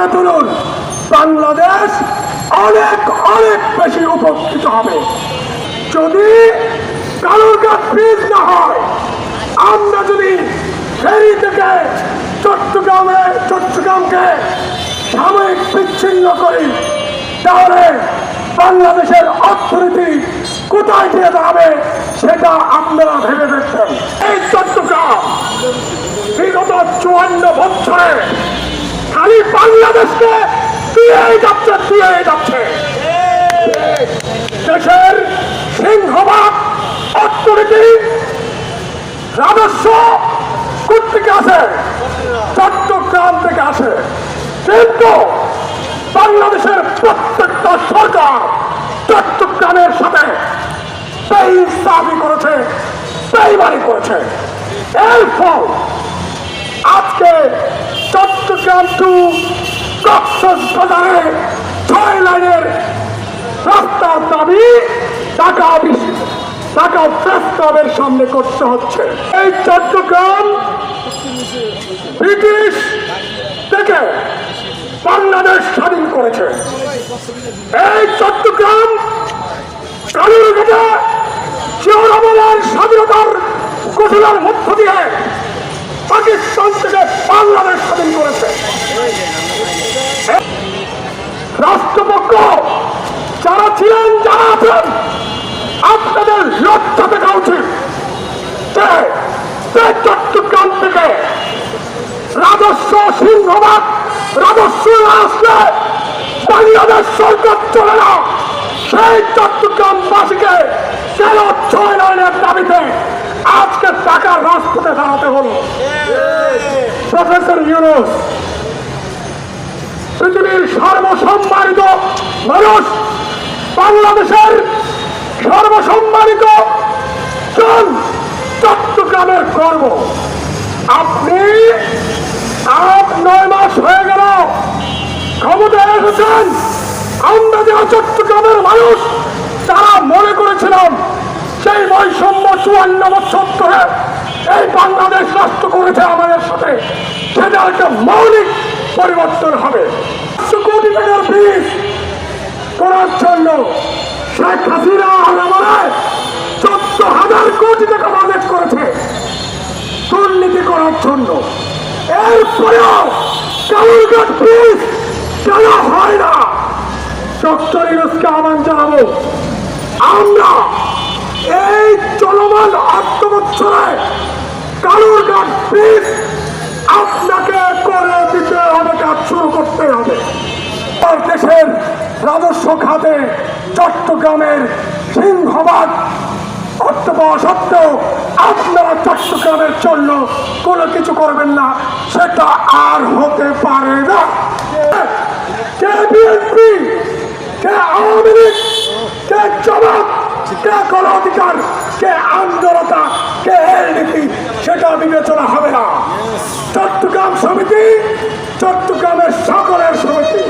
গড়ে তুলুন। বাংলাদেশ অনেক অনেক বেশি উপকৃত হবে। যদি কালুরঘাট ব্রিজ না হয়, আমরা যদি ফেরি থেকে চট্টগ্রামে, চট্টগ্রামকে সাময়িক বিচ্ছিন্ন করি, তাহলে বাংলাদেশের অর্থনীতি কোথায় গিয়ে দাঁড়াবে সেটা আপনারা ভেবে দেখছেন এই চট্টগ্রাম বিগত চুয়ান্ন বছরে খালি বাংলাদেশকে দিয়েই যাচ্ছে দিয়েই যাচ্ছে দেশের সিংহভাগ অর্থনীতি রাজস্ব কোথেকে আসে? চট্টগ্রাম থেকে আসে। কিন্তু বাংলাদেশের প্রত্যেকটা সরকার চট্টগ্রামের সাথে বেইনসাফি করেছে বেইমানি করেছে। এর ফল আজকে সামনে করতে হচ্ছে। এই চট্টগ্রাম ব্রিটিশ থেকে বাংলাদেশ স্বাধীন করেছে। এই চট্টগ্রাম কালুরঘাটে শিবরামের স্বাধীনতার ঘোষণার মধ্য দিয়ে পাকিস্তান থেকে বাংলাদেশ স্বাধীন করেছে। রাষ্ট্রপক্ষ, যারা ছিলেন, যারা আছেন, আপনাদের লজ্জা দেখা উচিত যে চট্টগ্রাম থেকে রাজস্ব সিংহবাদ রাজস্ব আসলে বাংলাদেশ সরকার চলে না। সেই ছয় লাইনের দাবিতে আজকে টাকার রাজপথে দাঁড়াতে হলো। প্রফেসর ইউনুস, পৃথিবীর সর্বসম্মানিত মানুষ, বাংলাদেশের সর্বসম্মানিত জন চট্টগ্রামের গর্ব আপনি আট, নয় মাস হয়ে গেল, ক্ষমতায় এসেছেন আমরা যারা চট্টগ্রামের মানুষ, তারা মনে করেছিলাম সেই বৈষম্য চুয়ান্ন বছর ধরে এই বাংলাদেশ রাষ্ট্র করেছে আমাদের সাথে সেটা একটা মৌলিক পরিবর্তন হবে। করার জন্য শেখ হাসিনা চোদ্দ হাজার কোটি টাকা বাজেট করেছে দুর্নীতি করার জন্য। এরপরেও ব্রিজ হয় না। ডক্টর আহ্বান জানাব, আমরা এই চলমান বছরে কালুরঘাট ব্রিজ রাজস্ব খাতে চট্টগ্রামের সিংহবাগ অর্থ আপনারা চট্টগ্রামের জন্য কোনো কিছু করবেন না, সেটা আর হতে পারে না। কে বিএনপি, কে আওয়ামী লীগ, কে জবাব কে অধিকার কে আন্দোলতা কে এলডিপি, সেটা বিবেচনা হবে না। চট্টগ্রাম সমিতি, চট্টগ্রামের সকলের সমিতি।